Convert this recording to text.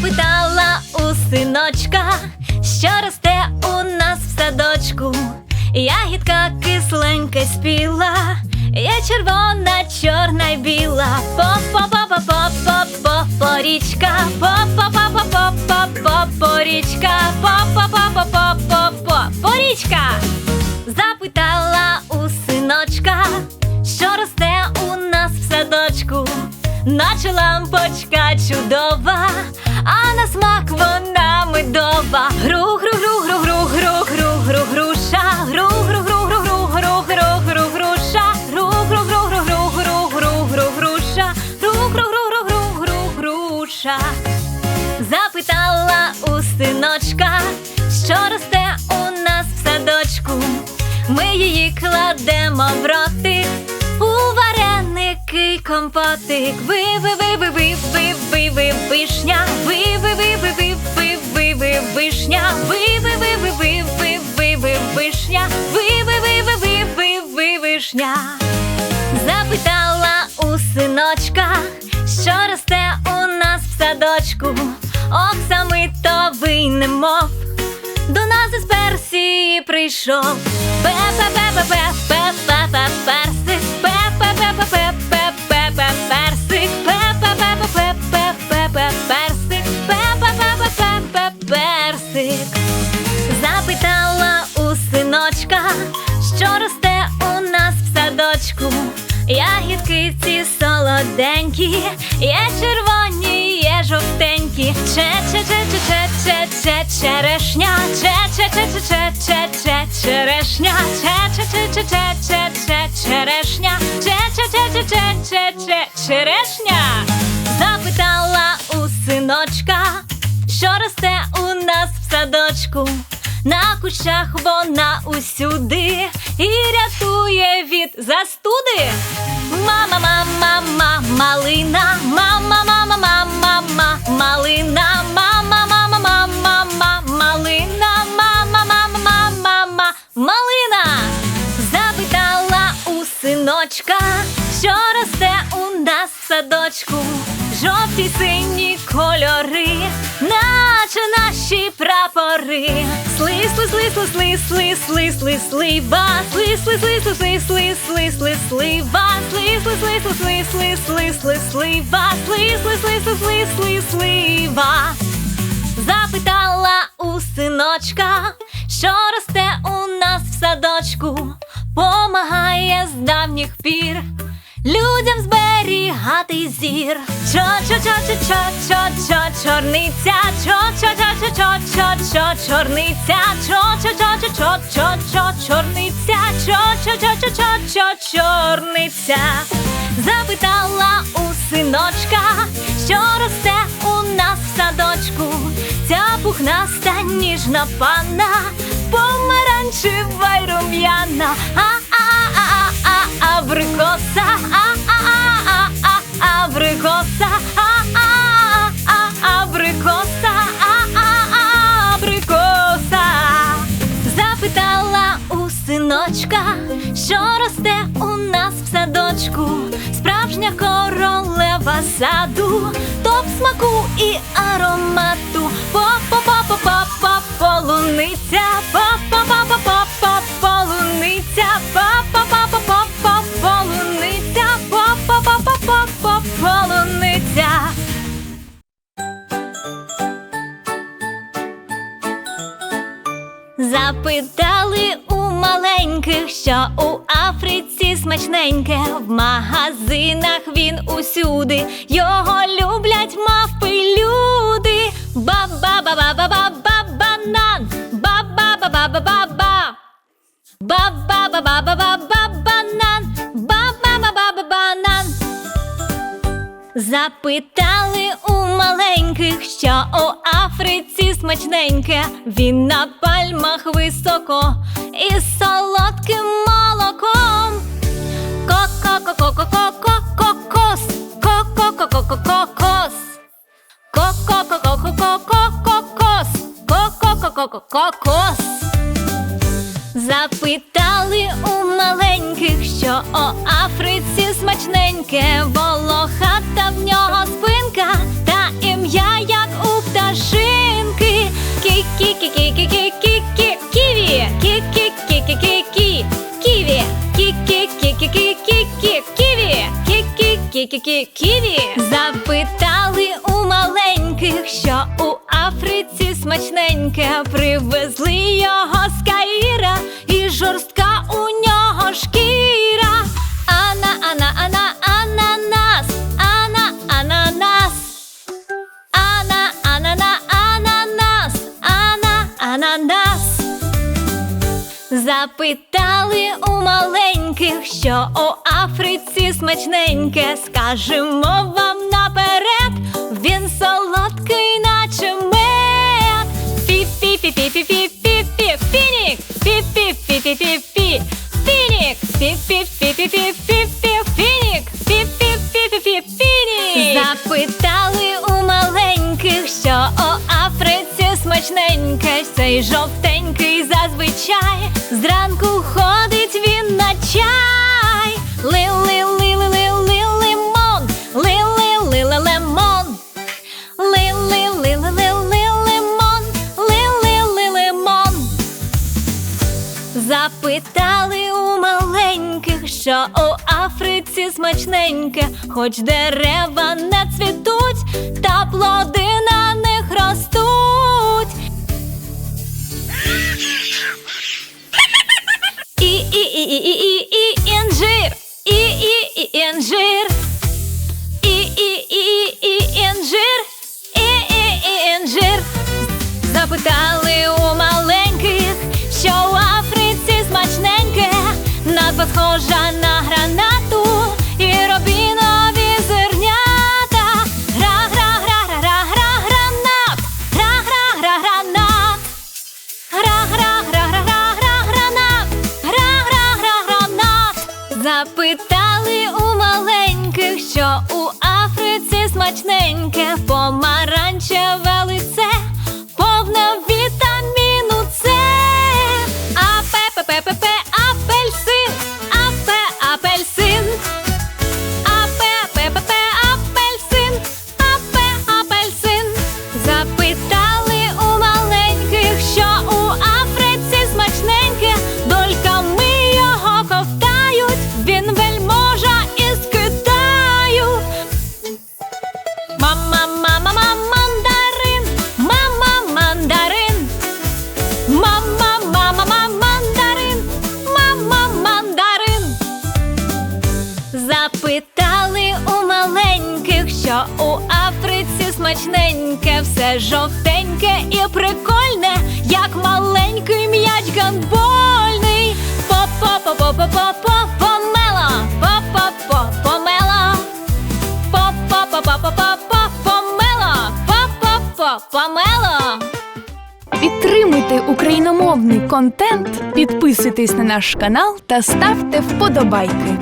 Запитала у синочка, що росте у нас в садочку. Ягідка кисленька спіла, є червона, чорна й біла. По-по-по-по-по-по-по-порічка, по-по-по-по-по-по-порічка, по-по-по-по-по-по-порічка. Запитала у синочка, що росте у нас в садочку, наче лампочка чудова, а на смак вона медова. Гру, гру, гру, гру, гру, гру, гру, гру, груша, гру, гру, гру, гру, гру, гру, гру, гру, груша, гру, гру, гру, гру, гру, гру, гру, гру, груша, гру, гру, гру, гру, гру, гру, груша. Запитала у синочка, що росте у нас в садочку. Ми її кладемо в ротик, у вареники компотик. Ви, ви, ви, ви, ви, ви, ви, ви, квіточка, що росте у нас в садочку, оксамитовий немов, до нас із Персії прийшов. пепесик, пепе персик, пе-пе-пе-пе-пе, персик, пепа персик. Солоденькі, є червоні, є жовтенькі. Че че че че че че че черешня, че че че че че че че черешня, че че че че че че че черешня, че че че че че че че черешня. Запитала у синочка, що росте у нас в садочку. На кущах вона усюди і рятує від застуди. Мама, мама, мама, малина, мама, мама, мама, мама, малина, мама, мама, мама, мама, малина, мама, мама, мама, мама, малина. Запитала у синочка, що росте у нас садочку. Жовті сині кольори, наче наші прапори. Сли, сли, сли, сли, сли, сли, сли, сли, слива, сли, сли, сли, сли, сли, сли, сли, сли, слива, сли, сли, сли, сли, сли, сли, сли, сли, слива, сли, сли, сли, сли, сли, сли, слива. Запитала у синочка, що росте у нас в садочку, помагає з давніх пір. Людям зберігати зір. Чо чо чо чо чо чо чо чорниця, чо чо чо чо чо чо чо чорниця, чо чо чо чо чо чо чо чорниця, чо чо чо чо чо чо чорниця. Запитала у синочка, що росте у нас в садочку. Ця пухнаста ніжна панна, помаранчева й рум'яна. Абрикоса, а а а абрикоса, а а а абрикоса, а а а абрикоса. Запитала у синочка, що росте у нас в садочку, справжня королева саду, топ смаку і аромату. По-по-по-по-по-по полуниця, по-по-по-по-по-по полуниця, по-по-по-по-по-по Запитали у маленьких, що у Африці смачненьке, в магазинах він усюди, його люблять мавпи люди. Ба-ба-ба-ба-ба-ба-банан, ба-ба-ба-ба-ба-ба-ба. Ба-ба-ба-ба-ба-ба-банан, Запитали у маленьких, що у Африці смачненьке, він на пальмах високо із солодким молоком. Ко-ко-ко-ко-ко-ко-кокос, ко-ко-ко-ко-ко-кокос, ко-ко-ко-ко-ко-ко-кокос, ко-ко-ко-ко-кокос. Запитали у маленьких, що у Африці смачненьке, волохата в нього спинка, та ім'я як у пташинки. Кі-кі-кі-кі-кі-кі-кі. Ківі. Кі-кі-кі-кі-кі-кі. Ківі. Кі-кі-кі-кі-кі-кі. Ківі. Кі-кі-кі-кі-кі. Ківі. Запитали у маленьких, що у Африці смачненьке. Привезли його Запитали у маленьких, що у Африці смачненьке. Скажемо вам наперед, він солодкий, наче мед. Фі-фі-фі-фі-фі-фі-фі, фінік, фі-фі-фі-фі-фі-фі, фінік, фі-фі-фі-фі-фі-фі, цей жовтенький зазвичай. Зранку ходить він на чай. Ли-ли-ли-ли-ли-ли-лимон, ли-ли-ли-ли-лимон. Ли-ли-ли-ли-ли-ли-лимон, ли-ли-ли-лимон. Запитали у маленьких, що у Африці смачненьке, хоч дерева не цвітуть, та плоди на них ростуть. І, і, і, і, і, і, інжир, і, і, і, інжир. І, і, і, і, інжир, і, і, і, інжир. Запитали у маленьких, що в Африці смачненьке, назва схожа на смачненьке, помаранчеве смачненьке, все жовтеньке і прикольне, як маленький м'яч гандбольний. По-по-по-по-по-по-по, помела, по-по-по, помела. По-по-по-по-по-по, по-по-по, помела. Підтримуйте україномовний контент, підписуйтесь на наш канал та ставте вподобайки.